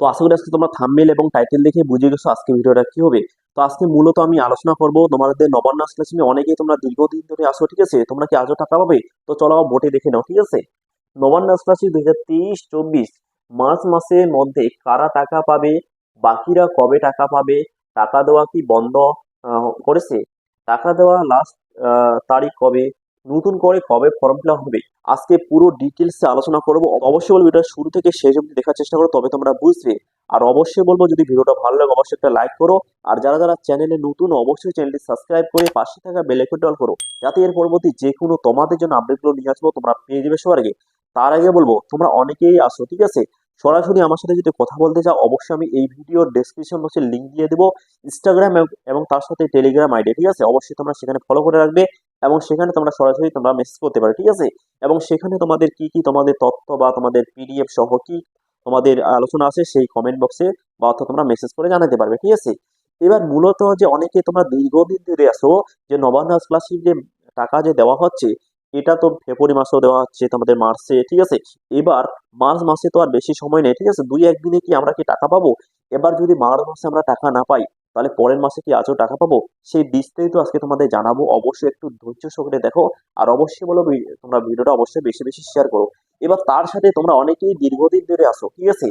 তো আশা করি আজকে তোমরা থাম্বনেল এবং টাইটেল দেখে বুঝে গেছো আজকে ভিডিওটা কি হবে। তো আজকে মূলত আমি আলোচনা করব তোমাদের নবান্ন স্কলারশিপে অনেকেই তোমরা দীর্ঘদিন ধরে আসো ঠিক আছে? তোমরা কি আজও টাকা পাবে? তো চলো বোটে দেখে নাও, ঠিক আছে? নবান্ন স্কলারশিপ দুই হাজার তেইশ চব্বিশ মার্চ মাসের মধ্যে কারা টাকা পাবে? বাকিরা কবে টাকা পাবে? টাকা দেওয়া কি বন্ধ করেছে? টাকা দেওয়া লাস্ট তারিখ কবে? নতুন করে কবে ফর্ম ফিল হবে, আজকে পুরো ডিটেলসে আলোচনা করব। অবশ্যই বলব ভিডিওটা শুরু থেকে শেষ অবধি দেখার চেষ্টা করো, তবে তোমরা বুঝবে। আর অবশ্যই বলব যদি ভিডিওটা ভালো লাগে, অবশ্যই একটা লাইক করো। আর যারা যারা চ্যানেলে নতুন, অবশ্যই চ্যানেলটি সাবস্ক্রাইব করে পাশে থাকা বেল আইকনটি অল করো। যাতে এর পরবর্তী যে কোনো তোমাদের জন্য আপডেটগুলো নিয়ে আসব, তোমরা পেয়ে যাবে সবার আগে। তার আগে বলব, তোমরা অনেকেই আসো, ঠিক আছে? সরাসরি আমার সাথে যদি কথা বলতে চাও, অবশ্যই আমি এই ভিডিওর ডেসক্রিপশন বক্সে লিঙ্ক দিয়ে দেবো ইনস্টাগ্রাম এবং তার সাথে টেলিগ্রাম আইডি ঠিক আছে? অবশ্যই তোমরা সেখানে ফলো করে রাখবে এবং সেখানে তোমরা সরাসরি তোমরা মেসেজ করতে পারো, ঠিক আছে? এবং সেখানে তোমাদের কি কি তোমাদের তথ্য বা তোমাদের পিডিএফ সহ কি তোমাদের আলোচনা আছে সেই কমেন্ট বক্সে বা অর্থাৎ তোমরা মেসেজ করে জানাতে পারবে, ঠিক আছে? এবার মূলত যে অনেকে তোমরা দীর্ঘদিন ধরে আসো যে নবান্ন স্কলারশিপ যে টাকা যে দেওয়া হচ্ছে এটা তো ফেব্রুয়ারি মাসেও দেওয়া হচ্ছে তোমাদের মার্চে, ঠিক আছে? এবার মার্চ মাসে তো আর বেশি সময় নেই, ঠিক আছে? দুই একদিনে কি আমরা কি টাকা পাবো? এবার যদি মার্চ মাসে আমরা টাকা না পাই, তাহলে পরের মাসে কি আজও টাকা পাবো? সেই বিস্তারিত আজকে তোমাদের জানাব। অবশ্যই একটু ধৈর্য সহকারে দেখো, আর অবশ্যই বলো তোমরা ভিডিওটা অবশ্যই বেশি বেশি শেয়ার করো। এবার তার সাথে তোমরা অনেকেই দীর্ঘদিন ধরে আসো ঠিক আছে?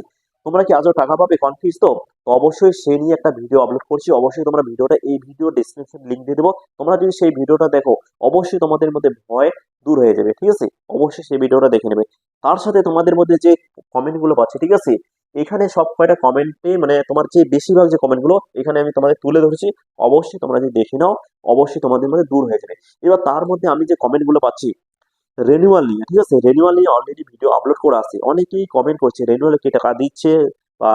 তোমরা কি আজও টাকা পাবে কনফিউজ তো অবশ্যই সে নিয়ে একটা ভিডিও আপলোড করছি। অবশ্যই তোমরা ভিডিওটা এই ভিডিও ডিসক্রিপশন লিঙ্ক দিয়ে দেবো। তোমরা যদি সেই ভিডিওটা দেখো, অবশ্যই তোমাদের মধ্যে ভয় দূর হয়ে যাবে, ঠিক আছে? অবশ্যই সেই ভিডিওটা দেখে নেবে। তার সাথে তোমাদের মধ্যে যে কমেন্টগুলো পাচ্ছে, ঠিক আছে? এখানে সব কয়টা কমেন্টে মানে তোমার যে বেশিরভাগ যে কমেন্টগুলো এখানে আমি তোমাদের তুলে ধরেছি। অবশ্যই তোমরা যদি দেখে নাও, অবশ্যই তোমাদের মধ্যে দূর হয়ে যাবে। এবার তার মধ্যে আমি যে কমেন্টগুলো পাচ্ছি রেনুয়াল নিয়ে ঠিক আছে? রেনুয়াল নিয়ে অলরেডি ভিডিও আপলোড করা আছে অনেকেই কমেন্ট করছে, রেনুয়ালে কি টাকা দিচ্ছে বা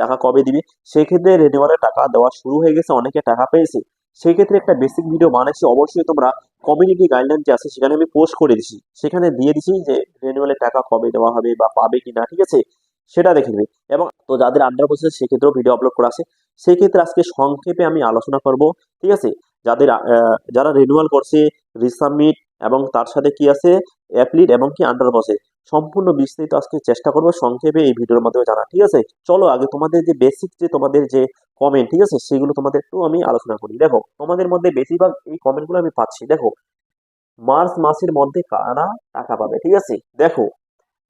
টাকা কবে দিবে? সেক্ষেত্রে রেনুয়ালের টাকা দেওয়া শুরু হয়ে গেছে, অনেকে টাকা পেয়েছে। সেক্ষেত্রে একটা বেসিক ভিডিও বানাচ্ছি অবশ্যই তোমরা কমিউনিটি গাইডলাইন যে আছে, সেখানে আমি পোস্ট করে দিছি। সেখানে দিয়ে দিছি যে রেনুয়ালের টাকা কবে দেওয়া হবে বা পাবে কি না ঠিক আছে? সেটা দেখে নেবে। এবং তো যাদের আন্ডার বসে সেক্ষেত্রেও ভিডিও আপলোড করা আছে। সেক্ষেত্রে আজকে সংক্ষেপে আমি আলোচনা করব, ঠিক আছে? যাদের যারা রিনিউয়াল করছে রিসাবমিট এবং তার সাথে কি আছে? অ্যাপলিট এবং কি আন্ডার বসে সম্পূর্ণ বিস্তারিত আজকে চেষ্টা করব সংক্ষেপে এই ভিডিওর মাধ্যমে জানা ঠিক আছে? চলো আগে তোমাদের যে বেসিক যে তোমাদের যে কমেন্ট ঠিক আছে? সেগুলো তোমাদের একটু আমি আলোচনা করি। দেখো, তোমাদের মধ্যে বেশিরভাগ এই কমেন্টগুলো আমি পাচ্ছি। দেখো মার্চ মাসের মধ্যে কারা টাকা পাবে, ঠিক আছে? দেখো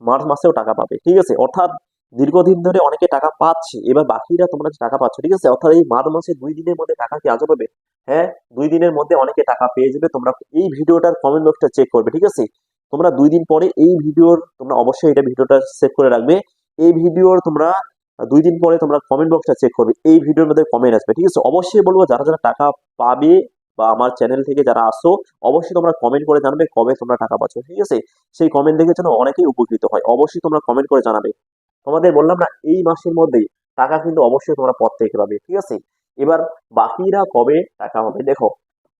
মার্চ মাসেও টাকা পাবে, ঠিক আছে? অর্থাৎ দীর্ঘদিন ধরে অনেকে টাকা পাচ্ছে, এবার বাকিরা তোমরা টাকা পাচ্ছ, ঠিক আছে? অর্থাৎ এই মার্চ মাসে দুই দিনের মধ্যে টাকা কি আজও পাবে? হ্যাঁ দুই দিনের মধ্যে অনেকে টাকা পেয়ে যাবে, তোমরা এই ভিডিওটার কমেন্ট বক্সটা চেক করবে, ঠিক আছে? তোমরা দুই দিন পরে এই ভিডিওর, তোমরা অবশ্যই এটা ভিডিওটা সেভ করে রাখবে, এই ভিডিওর তোমরা দুই দিন পরে তোমরা কমেন্ট বক্সটা চেক করবে, এই ভিডিওর মধ্যে কমেন্ট আসবে, ঠিক আছে? অবশ্যই বলব, যারা যারা টাকা পাবে বা আমার চ্যানেল থেকে যারা আসো, অবশ্যই তোমরা কমেন্ট করে জানাবে কবে তোমরা টাকা পাচ্ছ, ঠিক আছে? সেই কমেন্ট দেখে যেন অনেকেই উপকৃত হয়, অবশ্যই তোমরা কমেন্ট করে জানাবে। তোমাদের বললাম না, এই মাসের মধ্যেই টাকা কিন্তু অবশ্যই তোমরা পথ থেকে পাবে, ঠিক আছে? এবার বাকিরা কবে টাকা পাবে? দেখো,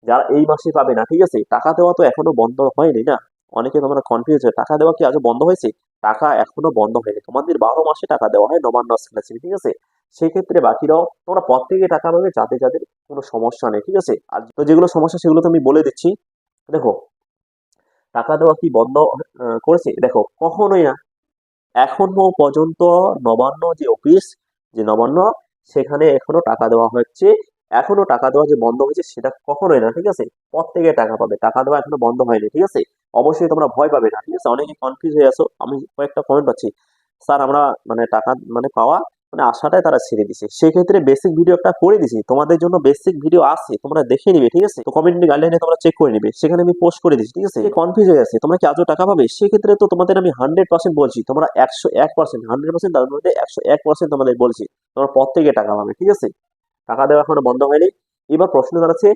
যারা এই মাসে পাবে না, ঠিক আছে? টাকা দেওয়া তো এখনও বন্ধ হয়নি না? অনেকে তোমরা কনফিউজ হয়ে, টাকা দেওয়া কি আজও বন্ধ হয়েছে? টাকা এখনও বন্ধ হয়নি। তোমাদের বারো মাসে টাকা দেওয়া হয়, নবান্ন স্কলারশিপ ঠিক আছে? সেক্ষেত্রে বাকিরাও তোমরা পথ থেকে টাকা পাবে যাদের যাদের কোনো সমস্যা নেই, ঠিক আছে? আর তো যেগুলো সমস্যা, সেগুলো তো আমি বলে দিচ্ছি। দেখো, টাকা দেওয়া কি বন্ধ করেছে? দেখো, কখনোই না। এখনও পর্যন্ত নবান্ন যে অফিস যে নবান্ন, সেখানে এখনও টাকা দেওয়া হচ্ছে। এখনও টাকা দেওয়া যে বন্ধ হয়েছে, সেটা কখনোই না, ঠিক আছে? প্রত্যেকে টাকা পাবে। টাকা দেওয়া এখনও বন্ধ হয়নি, ঠিক আছে? অবশ্যই তোমরা ভয় পাবে না, ঠিক আছে? অনেকে কনফিউজ হয়ে আসো আমি কয়েকটা কমেন্ট পাচ্ছি। স্যার, আমরা মানে টাকা মানে পাওয়া মানে আশাটাই তারা ছেড়ে দিছে। সেক্ষেত্রে বেসিক ভিডিও একটা করে দিছি। তোমাদের জন্য বেসিক ভিডিও আছে, তোমরা দেখে নিবে, ঠিক আছে? তো কমিউনিটি গাইডলাইনে তোমরা চেক করে নিবে। সেখানে আমি পোস্ট করে দিচ্ছি ঠিক আছে? কনফিউজ হয়ে আছে তোমরা কি আজও টাকা পাবে? সেক্ষেত্রে তো তোমাদের আমি হান্ড্রেড পার্সেন্ট বলছি, তোমরা একশো এক পার্সেন্ট হান্ড্রেড পার্সেন্ট তার মধ্যে একশো এক পার্সেন্ট তোমাদের বলছি, তোমরা প্রত্যেকে টাকা পাবে, ঠিক আছে? টাকা দেওয়া এখনও বন্ধ হয়নি। এবার প্রশ্ন দাঁড়াচ্ছে,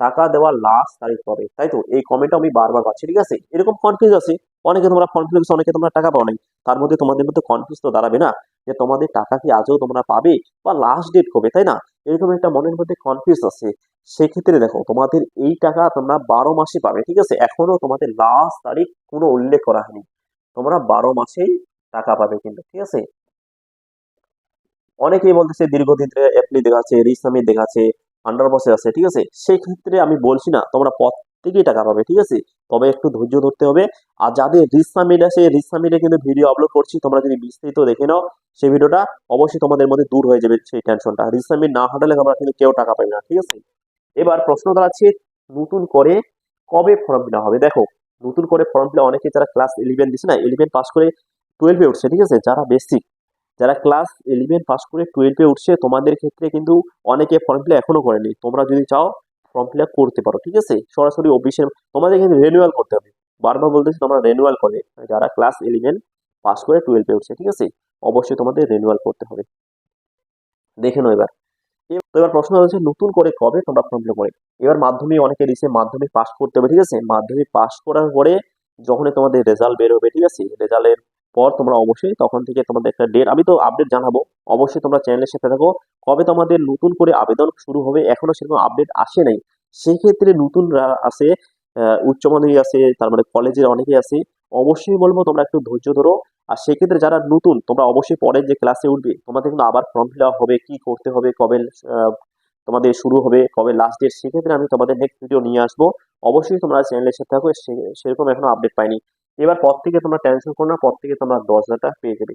টাকা দেওয়ার লাস্ট তারিখ কবে? তাই তো? এই কমেন্টটা আমি বারবার পাচ্ছি, ঠিক আছে? এরকম কনফিউজ আছে। অনেকে তোমরা কনফিউজ অনেকে তোমরা টাকা পাও নাই তার মধ্যে তোমাদের মধ্যে কনফিউজ তো দাঁড়াবে না। যে তোমাদের টাকা কি আজও তোমরা পাবে? বা লাস্ট ডেট কবে? তাই না? এরকম একটা মনের মধ্যে কনফিউজ আছে। সেক্ষেত্রে দেখো, তোমাদের এই টাকা তোমরা বারো মাসে পাবে, ঠিক আছে? এখনও তোমাদের লাস্ট তারিখ কোনো উল্লেখ করা হয়নি। তোমরা বারো মাসেই টাকা পাবে কিন্তু, ঠিক আছে? অনেকেই বলতেছে, দীর্ঘদিন ধরে অ্যাপ্লি দেখাচ্ছে রিসামিট দেখাচ্ছে আন্ডার বসে আছে, ঠিক আছে? সেই ক্ষেত্রে আমি বলছি না, তোমরা পথ প্রত্যেকেই টাকা পাবে, ঠিক আছে? তবে একটু ধৈর্য ধরতে হবে। আর যাদের রিস সামিট আছে, রিস সামিটে কিন্তু ভিডিও আপলোড করছি, তোমরা যদি বিস্তারিত দেখে নাও, সেই ভিডিওটা অবশ্যই তোমাদের মধ্যে দূর হয়ে যাবে সেই টেনশনটা রিস সামিট না হাঁটালে আমরা কিন্তু কেউ টাকা পাবে না, ঠিক আছে? এবার প্রশ্ন দাঁড়াচ্ছে, নতুন করে কবে ফর্ম ফিল হবে? দেখো, নতুন করে ফর্ম ফিল অনেকে যারা ক্লাস ইলেভেন দিচ্ছে না ইলেভেন পাস করে টুয়েলভে উঠছে, ঠিক আছে? যারা বেসিক যারা ক্লাস ইলেভেন পাস করে টুয়েলভে উঠছে, তোমাদের ক্ষেত্রে কিন্তু অনেকে ফর্ম ফিল এখনও করেনি। তোমরা যদি চাও ফর্ম ফিল করতে পারো, ঠিক আছে? সরাসরি অফিসের তোমাদের কিন্তু রেনুয়াল করতে হবে। বারবার বলতেছি, তোমরা রেনুয়াল করে যারা ক্লাস ইলেভেন পাস করে টুয়েলভে উঠছে, ঠিক আছে? অবশ্যই তোমাদের রেনুয়াল করতে হবে। দেখে নাও এবার। এবার প্রশ্ন হচ্ছে, নতুন করে কবে তোমরা ফর্ম ফিল করে এবার মাধ্যমিক, অনেকে দিছে মাধ্যমিক পাস করতে হবে, ঠিক আছে? মাধ্যমিক পাস করার পরে যখনই তোমাদের রেজাল্ট বের হবে, ঠিক আছে? রেজাল্টের পর তোমরা অবশ্যই তখন থেকে তোমাদের একটা ডেট আমি তো আপডেট জানাব। অবশ্যই তোমরা চ্যানেলের সাথে থাকো। কবে তোমাদের নতুন করে আবেদন শুরু হবে এখনও সেরকম আপডেট আসে নাই, সেক্ষেত্রে নতুন আছে উচ্চ মাধ্যমিক আছে তারপরে কলেজের অনেকেই আছে। অবশ্যই বলব তোমরা একটু ধৈর্য ধরো। আর সেক্ষেত্রে যারা নতুন, তোমরা অবশ্যই পরের যে ক্লাসে উঠবে, তোমাদের কিন্তু আবার ফর্ম ফিল আপ হবে, কি করতে হবে, কবে তোমাদের শুরু হবে, কবে লাস্ট ডেট সেক্ষেত্রে আমি তোমাদের নেক্সট ভিডিও নিয়ে আসব। অবশ্যই তোমরা চ্যানেলের সাথে থাকো সেরকম এখনও আপডেট পাইনি। এবার পর থেকে তোমরা টেনশন করো না, পর থেকে তোমরা দশ হাজার টাকা পেয়ে যাবে।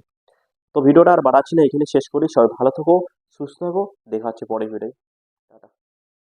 তো ভিডিওটা আর বাড়াচ্ছি না, এখানে শেষ করি। সবাই ভালো থাকো, সুস্থ থাকো। দেখা হচ্ছে পরে ভিডিও